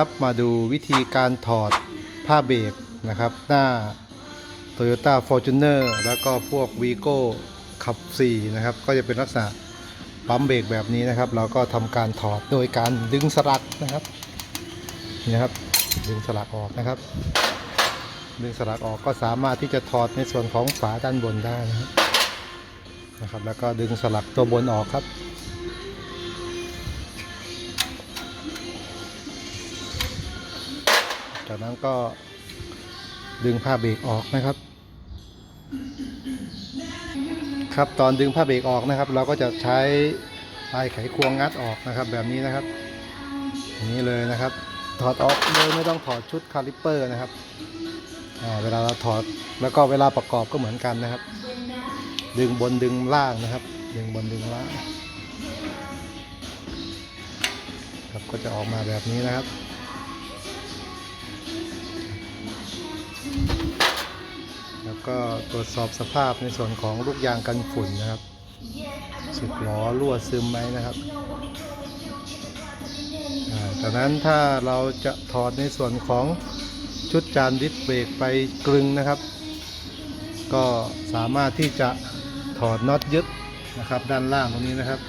ครับมาดูวิธีการถอดผ้าเบรกนะครับ หน้า Toyota Fortuner แล้วก็พวก Vigo ขับ 4 นะครับ ก็จะเป็นลักษณะปั๊มเบรกแบบนี้นะครับ เราก็ทำการถอดโดยการดึงสลักนะครับนี่นะครับ ดึงสลักออกนะครับ ดึงสลักออกก็สามารถที่จะถอดในส่วนของฝาด้านบนได้นะครับนะครับ แล้วก็ดึงสลักตัวบนออกครับ จากนั้นก็ดึงผ้าเบรกออกนะครับ ครับตอนดึงผ้าเบรกออกนะครับ เราก็จะใช้ปลายไขควงงัดออกนะครับ แบบนี้นะครับอย่างนี้เลยนะครับ ถอดออกเลยไม่ต้องถอดชุดคาลิปเปอร์นะครับอ่าเวลาเราถอดแล้วก็เวลาประกอบก็เหมือนกันนะครับ ดึงบนดึงล่างนะครับ ดึงบนดึงล่างครับก็จะออกมาแบบนี้นะครับ ก็ตรวจสอบสภาพในส่วนของลูกยางกันฝุ่นนะครับสึกล้อรั่วซึมไหมนะครับจากนั้นถ้าเราจะถอดในส่วนของชุดจานดิสเบรกไปกลึงนะครับ ก็สามารถที่จะถอดน็อตยึดนะครับ ด้านล่างตรงนี้นะครับ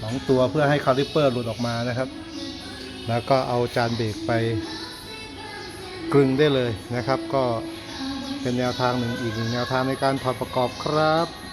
สองตัวเพื่อให้คาลิปเปอร์หลุดออกมานะครับ แล้วก็เอาจานเบรกไปกลึงได้เลยนะครับ ก็ เป็นแนวทางหนึ่งอีกหนึ่งแนวทางในการถอดประกอบครับ